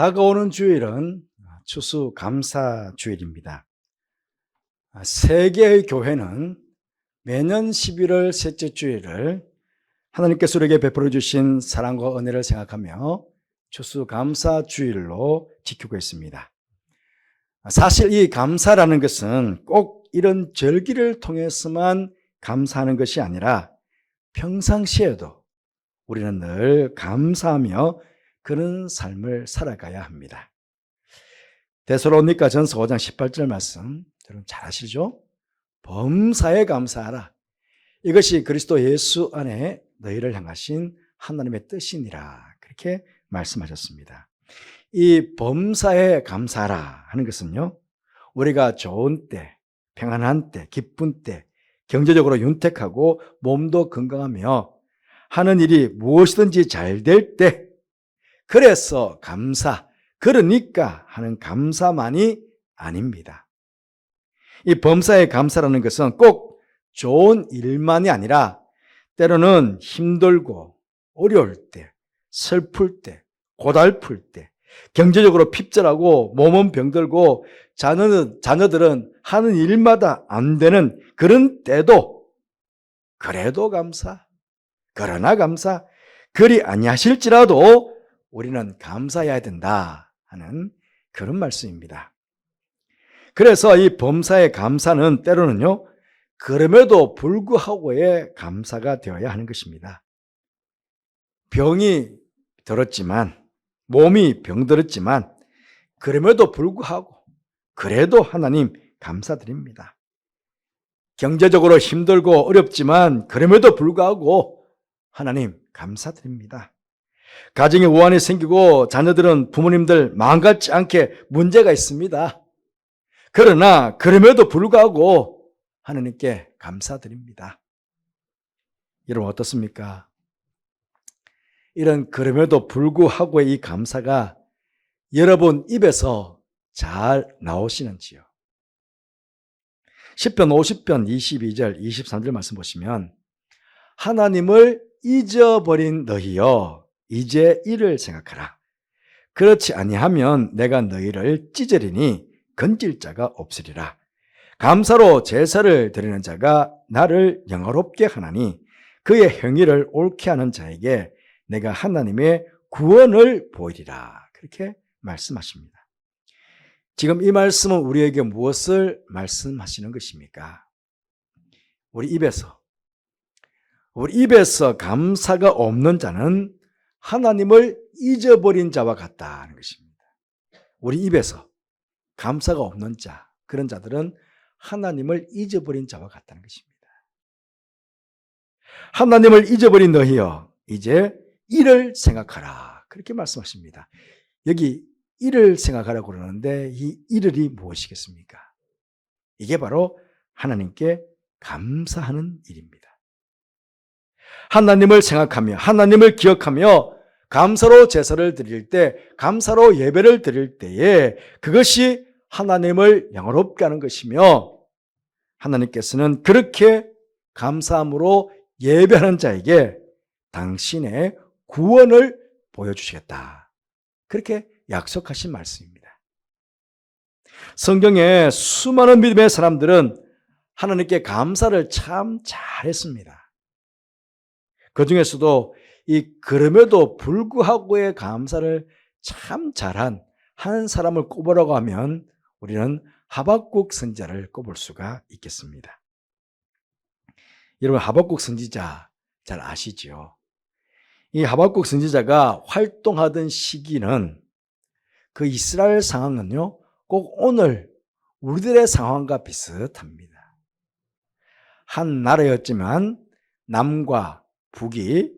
다가오는 주일은 추수 감사 주일입니다. 세계의 교회는 매년 11월 셋째 주일을 하나님께서 우리에게 베풀어 주신 사랑과 은혜를 생각하며 추수 감사 주일로 지키고 있습니다. 사실 이 감사라는 것은 꼭 이런 절기를 통해서만 감사하는 것이 아니라 평상시에도 우리는 늘 감사하며 그런 삶을 살아가야 합니다. 데살로니가 전서 5장 18절 말씀 여러분 잘 아시죠? 범사에 감사하라. 이것이 그리스도 예수 안에 너희를 향하신 하나님의 뜻이니라. 그렇게 말씀하셨습니다. 이 범사에 감사하라 하는 것은요. 우리가 좋은 때, 평안한 때, 기쁜 때, 경제적으로 윤택하고 몸도 건강하며 하는 일이 무엇이든지 잘 될 때, 그래서 감사, 그러니까 하는 감사만이 아닙니다. 이 범사의 감사라는 것은 꼭 좋은 일만이 아니라 때로는 힘들고 어려울 때, 슬플 때, 고달플 때, 경제적으로 핍절하고 몸은 병들고 자녀는, 자녀들은 하는 일마다 안 되는 그런 때도 그래도 감사, 그러나 감사, 그리 아니하실지라도 우리는 감사해야 된다 하는 그런 말씀입니다. 그래서 이 범사의 감사는 때로는요, 그럼에도 불구하고의 감사가 되어야 하는 것입니다. 병이 들었지만, 몸이 병들었지만, 그럼에도 불구하고, 그래도 하나님 감사드립니다. 경제적으로 힘들고 어렵지만, 그럼에도 불구하고, 하나님 감사드립니다. 가정에 우환이 생기고 자녀들은 부모님들 마음 같지 않게 문제가 있습니다. 그러나 그럼에도 불구하고 하나님께 감사드립니다. 여러분 어떻습니까? 이런 그럼에도 불구하고의 이 감사가 여러분 입에서 잘 나오시는지요? 10편 50편 22절 23절 말씀 보시면 하나님을 잊어버린 너희여 이제 이를 생각하라. 그렇지 아니하면 내가 너희를 찢으리니 건질 자가 없으리라. 감사로 제사를 드리는 자가 나를 영화롭게 하나니 그의 행위를 옳게 하는 자에게 내가 하나님의 구원을 보이리라. 그렇게 말씀하십니다. 지금 이 말씀은 우리에게 무엇을 말씀하시는 것입니까? 우리 입에서 우리 입에서 감사가 없는 자는 하나님을 잊어버린 자와 같다는 것입니다. 우리 입에서 감사가 없는 자, 그런 자들은 하나님을 잊어버린 자와 같다는 것입니다. 하나님을 잊어버린 너희여, 이제 이를 생각하라. 그렇게 말씀하십니다. 여기 이를 생각하라고 그러는데 이 이를이 무엇이겠습니까? 이게 바로 하나님께 감사하는 일입니다. 하나님을 생각하며 하나님을 기억하며 감사로 제사를 드릴 때 감사로 예배를 드릴 때에 그것이 하나님을 영화롭게 하는 것이며 하나님께서는 그렇게 감사함으로 예배하는 자에게 당신의 구원을 보여주시겠다. 그렇게 약속하신 말씀입니다. 성경에 수많은 믿음의 사람들은 하나님께 감사를 참 잘했습니다. 그 중에서도 이 그럼에도 불구하고의 감사를 참 잘한 한 사람을 꼽으라고 하면 우리는 하박국 선지자를 꼽을 수가 있겠습니다. 여러분 하박국 선지자 잘 아시지요? 이 하박국 선지자가 활동하던 시기는 그 이스라엘 상황은요 꼭 오늘 우리들의 상황과 비슷합니다. 한 나라였지만 남과 북이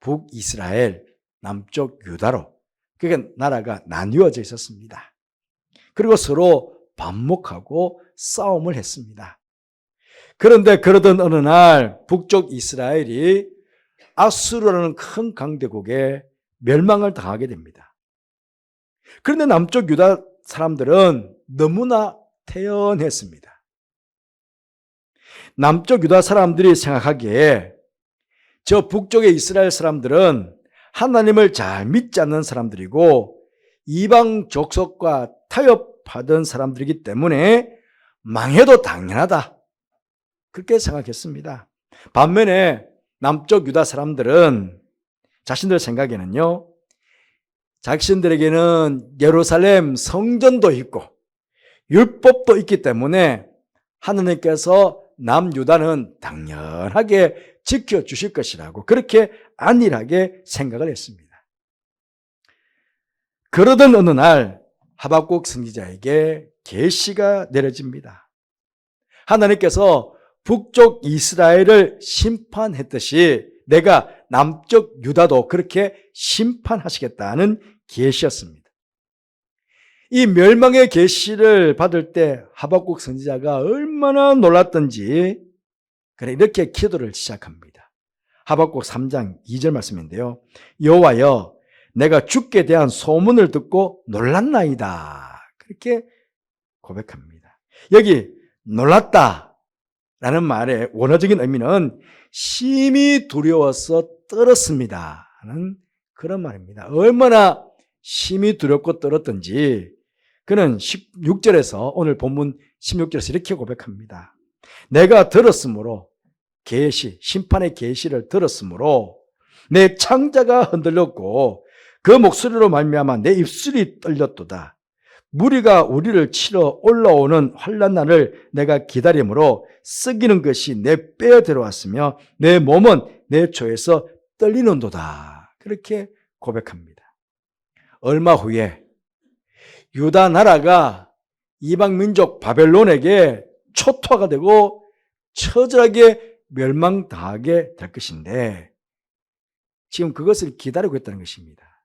북이스라엘, 남쪽 유다로 그게 나라가 나뉘어져 있었습니다. 그리고 서로 반목하고 싸움을 했습니다. 그런데 그러던 어느 날 북쪽 이스라엘이 아수르라는 큰 강대국에 멸망을 당하게 됩니다. 그런데 남쪽 유다 사람들은 너무나 태연했습니다. 남쪽 유다 사람들이 생각하기에 저 북쪽의 이스라엘 사람들은 하나님을 잘 믿지 않는 사람들이고 이방 족속과 타협하던 사람들이기 때문에 망해도 당연하다. 그렇게 생각했습니다. 반면에 남쪽 유다 사람들은 자신들 생각에는요, 자신들에게는 예루살렘 성전도 있고 율법도 있기 때문에 하느님께서 남유다는 당연하게 지켜주실 것이라고 그렇게 안일하게 생각을 했습니다. 그러던 어느 날 하박국 선지자에게 계시가 내려집니다. 하나님께서 북쪽 이스라엘을 심판했듯이 내가 남쪽 유다도 그렇게 심판하시겠다는 계시였습니다. 이 멸망의 계시를 받을 때 하박국 선지자가 얼마나 놀랐던지 그래 이렇게 기도를 시작합니다. 하박국 3장 2절 말씀인데요. 여호와여 내가 죽게 대한 소문을 듣고 놀랐나이다. 그렇게 고백합니다. 여기 놀랐다 라는 말의 원어적인 의미는 심히 두려워서 떨었습니다. 하는 그런 말입니다. 얼마나 심히 두렵고 떨었던지 그는 16절에서 오늘 본문 16절에서 이렇게 고백합니다. 내가 들었으므로 계시 심판의 계시를 들었으므로 내 창자가 흔들렸고 그 목소리로 말미암아 내 입술이 떨렸도다. 무리가 우리를 치러 올라오는 환란 날을 내가 기다림으로 썩이는 것이 내 뼈에 들어왔으며 내 몸은 내 초에서 떨리는도다. 그렇게 고백합니다. 얼마 후에 유다 나라가 이방 민족 바벨론에게 초토화가 되고 처절하게 멸망 당하게 될 것인데 지금 그것을 기다리고 있다는 것입니다.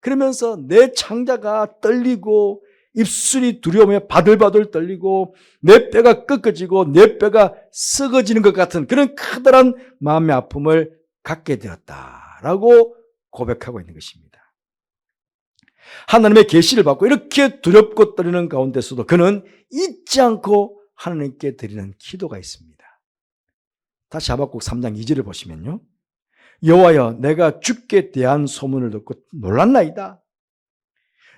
그러면서 내 창자가 떨리고 입술이 두려움에 바들바들 떨리고 내 뼈가 꺾어지고 내 뼈가 썩어지는 것 같은 그런 커다란 마음의 아픔을 갖게 되었다라고 고백하고 있는 것입니다. 하나님의 계시를 받고 이렇게 두렵고 떨리는 가운데서도 그는 잊지 않고 하나님께 드리는 기도가 있습니다. 다시 하박국 3장 2절을 보시면요. 여호와여 내가 주께 대한 소문을 듣고 놀랐나이다.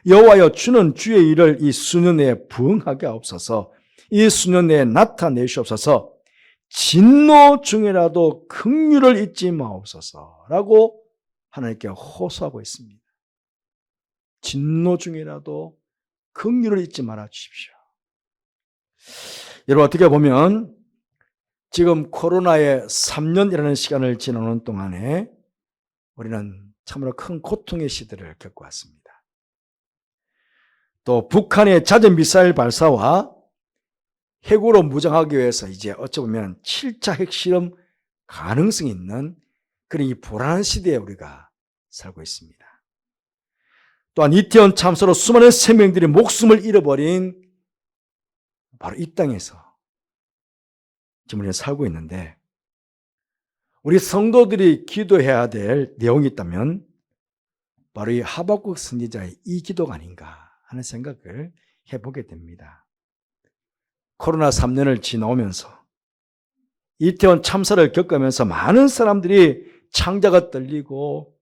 여호와여 주는 주의 일을 이 수년 내에 부응하게 하옵소서. 이 수년 내에 나타내시옵소서. 진노 중에라도 긍휼을 잊지 마옵소서라고 하나님께 호소하고 있습니다. 진노 중에라도 긍휼을 잊지 말아 주십시오. 여러분 어떻게 보면 지금 코로나의 3년이라는 시간을 지나는 동안에 우리는 참으로 큰 고통의 시대를 겪고 왔습니다. 또 북한의 잦은 미사일 발사와 핵으로 무장하기 위해서 이제 어찌 보면 7차 핵실험 가능성이 있는 그런 이 불안한 시대에 우리가 살고 있습니다. 또한 이태원 참사로 수많은 생명들이 목숨을 잃어버린 바로 이 땅에서 지금 우리는 살고 있는데 우리 성도들이 기도해야 될 내용이 있다면 바로 이 하박국 선지자의 이 기도가 아닌가 하는 생각을 해보게 됩니다. 코로나 3년을 지나오면서 이태원 참사를 겪으면서 많은 사람들이 창자가 떨리고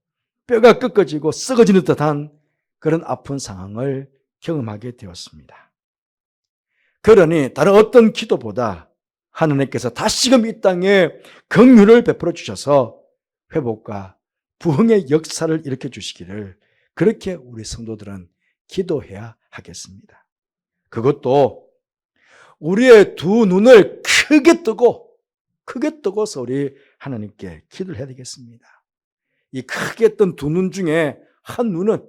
뼈가 꺾어지고 썩어지는 듯한 그런 아픈 상황을 경험하게 되었습니다. 그러니 다른 어떤 기도보다 하나님께서 다시금 이 땅에 긍휼을 베풀어 주셔서 회복과 부흥의 역사를 일으켜 주시기를 그렇게 우리 성도들은 기도해야 하겠습니다. 그것도 우리의 두 눈을 크게 뜨고 크게 뜨고서 우리 하나님께 기도를 해야 되겠습니다. 이 크게 뜬 두 눈 중에 한 눈은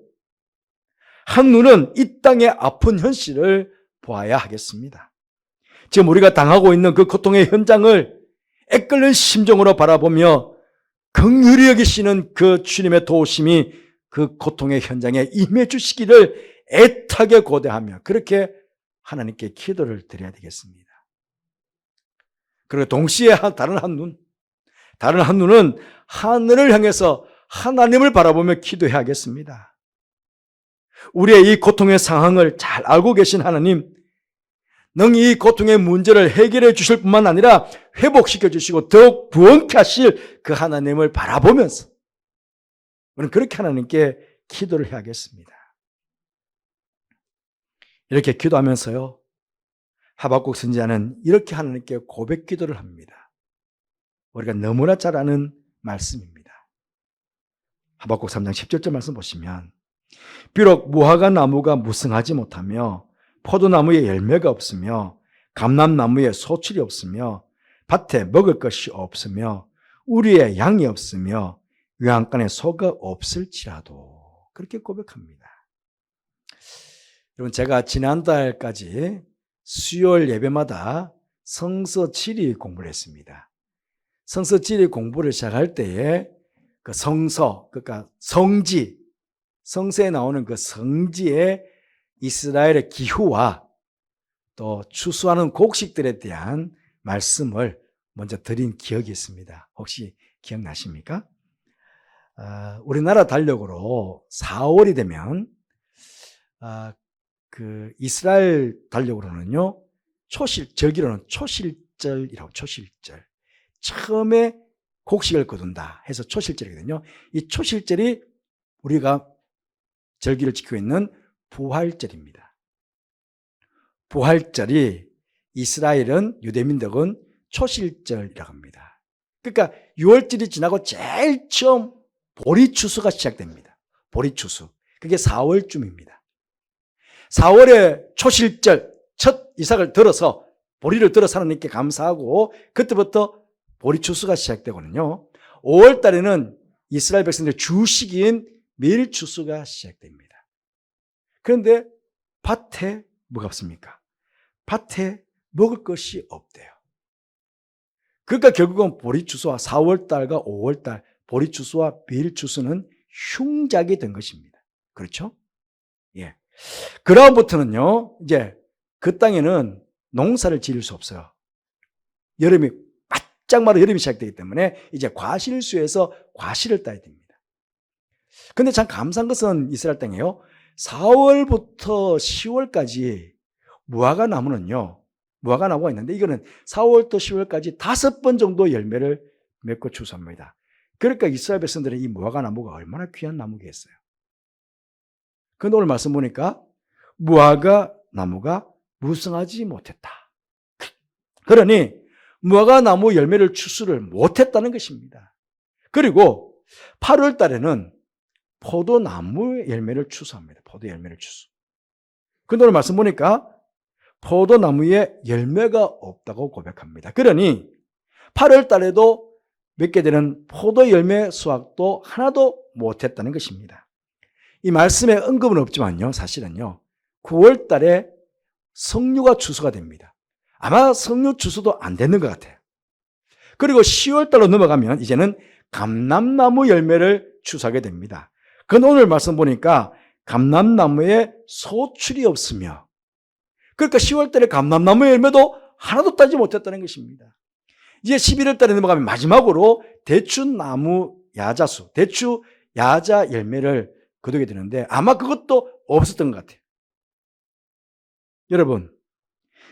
한 눈은 이 땅의 아픈 현실을 보아야 하겠습니다. 지금 우리가 당하고 있는 그 고통의 현장을 애끓는 심정으로 바라보며 긍휼히 여기시는 그 주님의 도우심이 그 고통의 현장에 임해 주시기를 애타게 고대하며 그렇게 하나님께 기도를 드려야 되겠습니다. 그리고 동시에 다른 한 눈, 다른 한 눈은 하늘을 향해서 하나님을 바라보며 기도해야겠습니다. 우리의 이 고통의 상황을 잘 알고 계신 하나님, 능히 이 고통의 문제를 해결해 주실 뿐만 아니라 회복시켜 주시고 더욱 부원케 하실 그 하나님을 바라보면서 우리는 그렇게 하나님께 기도를 해야겠습니다. 이렇게 기도하면서요. 하박국 선지자는 이렇게 하나님께 고백 기도를 합니다. 우리가 너무나 잘 아는 말씀입니다. 하박국 3장 10절째 말씀 보시면 비록 무화과 나무가 무성하지 못하며 포도나무에 열매가 없으며 감람나무에 소출이 없으며 밭에 먹을 것이 없으며 우리의 양이 없으며 외양간에 소가 없을지라도 그렇게 고백합니다. 여러분 제가 지난달까지 수요일 예배마다 성서 지리 공부를 했습니다. 성서 지리 공부를 시작할 때에 그 성서 그러니까 성지 성서에 나오는 그 성지의 이스라엘의 기후와 또 추수하는 곡식들에 대한 말씀을 먼저 드린 기억이 있습니다. 혹시 기억나십니까? 아, 우리나라 달력으로 4월이 되면 아, 그 이스라엘 달력으로는요 초실 절기로는 초실절이라고 초실절 처음에 곡식을 거둔다 해서 초실절이거든요. 이 초실절이 우리가 절기를 지키고 있는 부활절입니다. 부활절이 이스라엘은 유대민족은 초실절이라고 합니다. 그러니까 6월절이 지나고 제일 처음 보리추수가 시작됩니다. 보리추수. 그게 4월쯤입니다. 4월에 초실절 첫 이삭을 들어서 보리를 들어서 하나님께 감사하고 그때부터 보리추수가 시작되거든요. 5월 달에는 이스라엘 백성들의 주식인 밀추수가 시작됩니다. 그런데 밭에 뭐가 없습니까? 밭에 먹을 것이 없대요. 그러니까 결국은 보리추수와 4월달과 5월달 보리추수와 밀추수는 흉작이 된 것입니다. 그렇죠? 예. 그 다음부터는요, 이제 그 땅에는 농사를 지을 수 없어요. 여름이 바짝 마르 여름이 시작되기 때문에 이제 과실수에서 과실을 따야 됩니다. 근데 참 감사한 것은 이스라엘 땅에요. 4월부터 10월까지 무화과 나무는요. 무화과 나무가 있는데 이거는 4월부터 10월까지 다섯 번 정도 열매를 맺고 추수합니다. 그러니까 이스라엘 백성들은 이 무화과 나무가 얼마나 귀한 나무겠어요. 근데 오늘 말씀 보니까 무화과 나무가 무성하지 못했다. 그러니 무화과 나무 열매를 추수를 못했다는 것입니다. 그리고 8월 달에는 포도나무 열매를 추수합니다. 포도 열매를 추수. 근데 오늘 말씀 보니까 포도나무에 열매가 없다고 고백합니다. 그러니 8월 달에도 맺게 되는 포도 열매 수확도 하나도 못했다는 것입니다. 이 말씀에 언급은 없지만요, 사실은요, 9월 달에 석류가 추수가 됩니다. 아마 석류 추수도 안 되는 것 같아요. 그리고 10월 달로 넘어가면 이제는 감남나무 열매를 추수하게 됩니다. 그건 오늘 말씀 보니까 감남나무에 소출이 없으며 그러니까 10월 달에 감남나무 열매도 하나도 따지 못했다는 것입니다. 이제 11월 달에 넘어가면 마지막으로 대추나무 야자수, 대추 야자 열매를 거두게 되는데 아마 그것도 없었던 것 같아요. 여러분,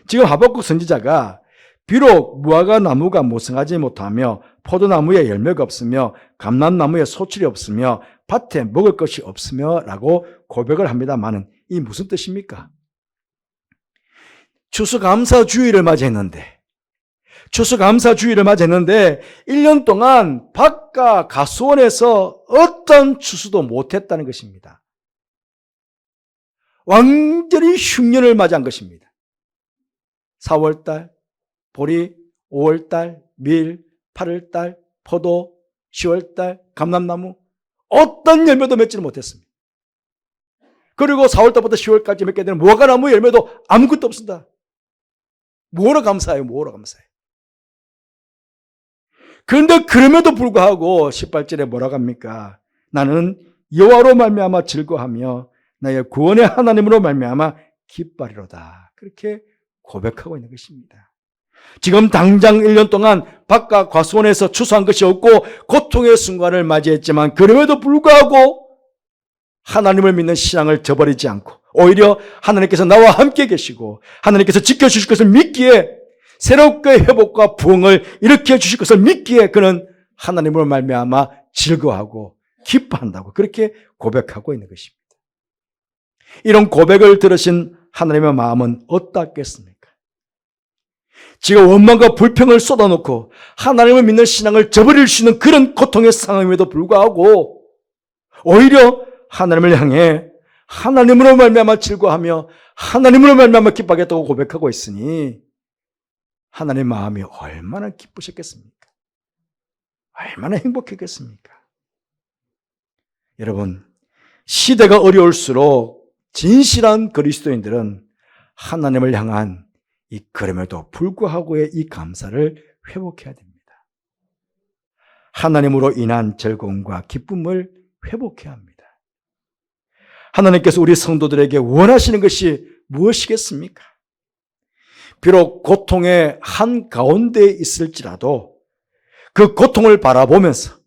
지금 하박국 선지자가 비록 무화과 나무가 무성하지 못하며 포도나무에 열매가 없으며 감람나무에 소출이 없으며 밭에 먹을 것이 없으며 라고 고백을 합니다만은 이 무슨 뜻입니까? 추수감사 주의를 맞이했는데 추수감사 주의를 맞이했는데 1년 동안 밭과 가수원에서 어떤 추수도 못했다는 것입니다. 완전히 흉년을 맞이한 것입니다. 4월달, 보리, 5월달, 밀, 8월달, 포도, 10월달, 감람나무 어떤 열매도 맺지를 못했습니다. 그리고 4월달부터 10월까지 맺게 되는 무화과나무 열매도 아무것도 없습니다. 뭐로 감사해요? 뭐로 감사해요? 그런데 그럼에도 불구하고 18절에 뭐라고 합니까? 나는 여호와로 말미암아 즐거하며 나의 구원의 하나님으로 말미암아 기뻐리로다. 그렇게 고백하고 있는 것입니다. 지금 당장 1년 동안 바깥 과수원에서 추수한 것이 없고 고통의 순간을 맞이했지만 그럼에도 불구하고 하나님을 믿는 신앙을 저버리지 않고 오히려 하나님께서 나와 함께 계시고 하나님께서 지켜주실 것을 믿기에 새롭게 회복과 부흥을 일으켜 주실 것을 믿기에 그는 하나님을 말미암아 즐거워하고 기뻐한다고 그렇게 고백하고 있는 것입니다. 이런 고백을 들으신 하나님의 마음은 어떻겠습니까? 지금 원망과 불평을 쏟아놓고 하나님을 믿는 신앙을 저버릴 수 있는 그런 고통의 상황임에도 불구하고 오히려 하나님을 향해 하나님으로 말미암아 즐거하며 하나님으로 말미암아 기뻐하겠다고 고백하고 있으니 하나님의 마음이 얼마나 기쁘셨겠습니까? 얼마나 행복했겠습니까? 여러분, 시대가 어려울수록 진실한 그리스도인들은 하나님을 향한 이 그럼에도 불구하고의 이 감사를 회복해야 됩니다. 하나님으로 인한 즐거움과 기쁨을 회복해야 합니다. 하나님께서 우리 성도들에게 원하시는 것이 무엇이겠습니까? 비록 고통의 한 가운데 있을지라도 그 고통을 바라보면서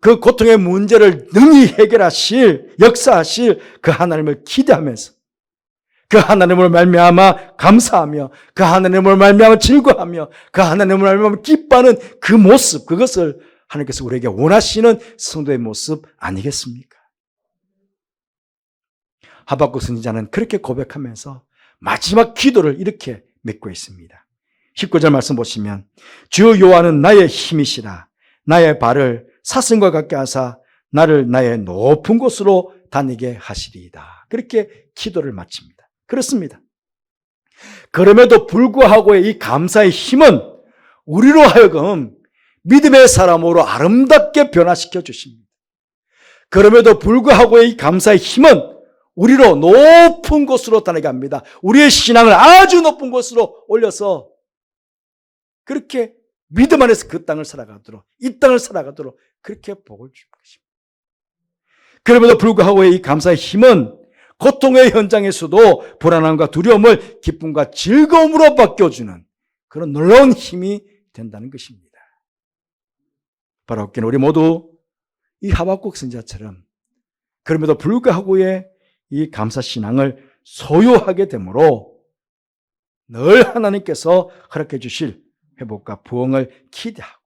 그 고통의 문제를 능히 해결하실 역사하실 그 하나님을 기대하면서 그 하나님을 말미암아 감사하며 그 하나님을 말미암아 즐거하며 그 하나님을 말미암아 기뻐하는 그 모습 그것을 하나님께서 우리에게 원하시는 성도의 모습 아니겠습니까? 하박국 선지자는 그렇게 고백하면서 마지막 기도를 이렇게 맺고 있습니다. 19절 말씀 보시면 주 여호와는 나의 힘이시라 나의 발을 사슴과 같게 하사 나를 나의 높은 곳으로 다니게 하시리이다. 그렇게 기도를 마칩니다. 그렇습니다. 그럼에도 불구하고의 이 감사의 힘은 우리로 하여금 믿음의 사람으로 아름답게 변화시켜 주십니다. 그럼에도 불구하고의 이 감사의 힘은 우리로 높은 곳으로 합니다. 우리의 신앙을 아주 높은 곳으로 올려서 그렇게 믿음 안에서 그 땅을 살아가도록 이 땅을 살아가도록 그렇게 복을 줄 것입니다. 그럼에도 불구하고 이 감사의 힘은 고통의 현장에서도 불안함과 두려움을 기쁨과 즐거움으로 바뀌어주는 그런 놀라운 힘이 된다는 것입니다. 바로 우리 모두 이 하박국 선자처럼 그럼에도 불구하고의 이 감사 신앙을 소유하게 되므로 늘 하나님께서 허락해 주실 회복과 부흥을 기대하고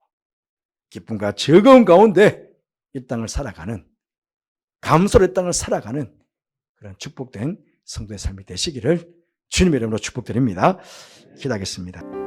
기쁨과 즐거움 가운데 이 땅을 살아가는 감소의 땅을 살아가는 그런 축복된 성도의 삶이 되시기를 주님의 이름으로 축복드립니다. 기도하겠습니다.